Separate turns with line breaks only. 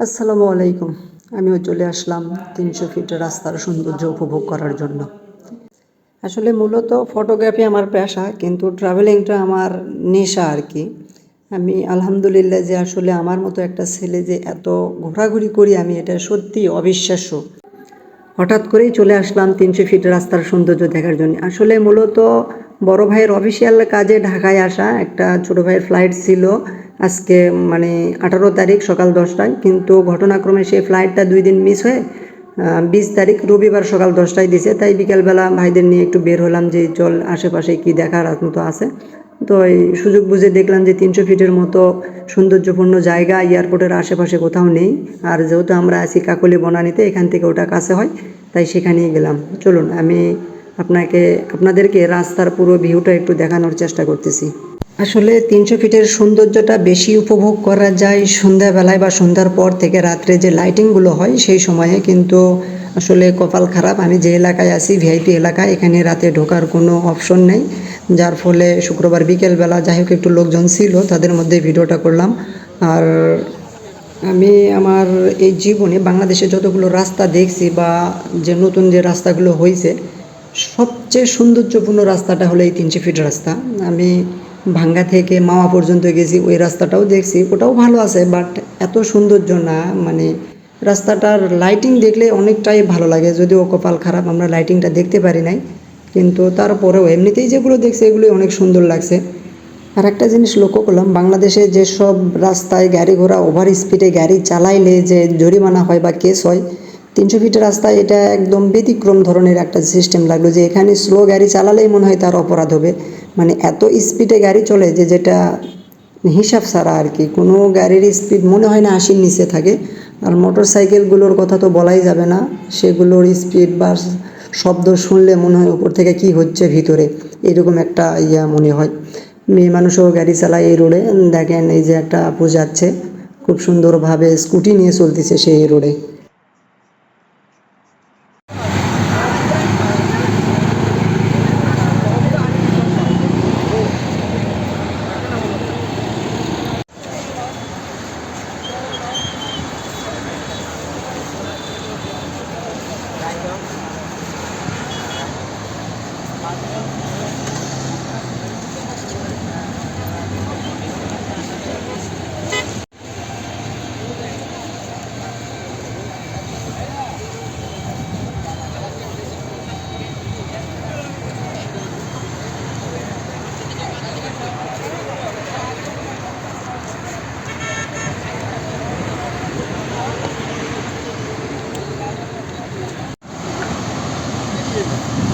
আসসালামু আলাইকুম। আমিও চলে আসলাম তিনশো ফিট রাস্তার সৌন্দর্য উপভোগ করার জন্য। আসলে মূলত ফটোগ্রাফি আমার পেশা, কিন্তু ট্রাভেলিংটা আমার নেশা আর কি। আমি আলহামদুলিল্লাহ যে আসলে আমার মতো একটা ছেলে যে এত ঘোরাঘুরি করি, আমি এটা সত্যি অবিশ্বাস্য। হঠাৎ করেই চলে আসলাম তিনশো ফিট রাস্তার সৌন্দর্য দেখার জন্য। আসলে মূলত বড় ভাইয়ের অফিসিয়াল কাজে ঢাকায় আসা, একটা ছোট ভাইয়ের ফ্লাইট ছিল। আজকে মানে আঠারো তারিখ সকাল দশটায়, কিন্তু ঘটনাক্রমে সেই ফ্লাইটটা দুই দিন মিস হয়ে বিশ তারিখ রবিবার সকাল দশটায় দিছে। তাই বিকেলবেলা ভাইদের নিয়ে একটু বের হলাম যে, চল আশেপাশে কি দেখার মতো আছে? তো এই সুযোগ বুঝে দেখলাম যে, তিনশো ফিটের মতো সৌন্দর্যপূর্ণ জায়গা এয়ারপোর্টের আশেপাশে কোথাও নেই। আর যেহেতু আমরা আছি কাকলি বনানীতে, এখান থেকে ওটা কাছে হয়, তাই সেখানেই গেলাম। চলুন, আমি আপনাকে, আপনাদেরকে রাস্তার পুরো ভিউটা একটু দেখানোর চেষ্টা করতেছি। আসলে তিনশো ফিটের সৌন্দর্যটা বেশি উপভোগ করা যায় সন্ধ্যাবেলায় বা সন্ধ্যার পর থেকে রাত্রে যে লাইটিংগুলো হয়, সেই সময়ে কিন্তু আসলে কপাল খারাপ। আমি যে এলাকায় আছি ভিআইপি এলাকায় এখানে রাতে ঢোকার কোনো অপশন নেই। যার ফলে শুক্রবার বিকেলবেলা যাই হোক একটু লোকজন ছিল, তাদের মধ্যে ভিডিওটা করলাম। আর আমি আমার এই জীবনে বাংলাদেশে যতগুলো রাস্তা দেখছি বা যে নতুন যে রাস্তাগুলো হয়েছে সবচেয়ে সৌন্দর্যপূর্ণ রাস্তাটা হলো এই তিনশো ফিট রাস্তা। আমি ভাঙ্গা থেকে মাওয়া পর্যন্ত গেছি, ওই রাস্তাটাও দেখছি, ওটাও ভালো আছে বাট এত সৌন্দর্য না মানে রাস্তাটার লাইটিং দেখলে অনেকটাই ভালো লাগে। যদিও কপাল খারাপ, আমরা লাইটিংটা দেখতে পারি নাই, কিন্তু তারপরেও এমনিতেই যেগুলো দেখছি, এগুলোই অনেক সুন্দর লাগছে। আর একটা জিনিস লক্ষ্য করলাম, বাংলাদেশে যেসব রাস্তায় গাড়ি ঘোড়া ওভার স্পিডে গাড়ি চালাইলে যে জরিমানা হয় বা কেস হয়, তিনশো ফিটের রাস্তায় এটা একদম ব্যতিক্রম ধরনের একটা সিস্টেম লাগল যে এখানে স্লো গাড়ি চালালেই মনে হয় তার অপরাধ হবে। এত স্পিডে গাড়ি চলে যে যেটা হিসাব ছাড়া আর কি। কোনো গাড়ির স্পিড মনে হয় না আশির নিচে থাকে। আর মোটর সাইকেলগুলোর কথা তো বলাই যাবে না। সেগুলোর স্পিড বা শব্দ শুনলে মনে হয় উপর থেকে কি হচ্ছে ভিতরে, এরকম একটা ইয়া মনে হয়। মেয়ে মানুষও গাড়ি চালায় এই রোডে দেখেন এই যে একটা আপু যাচ্ছে, খুব সুন্দরভাবে স্কুটি নিয়ে চলতেছে সেই রোডে Thank you.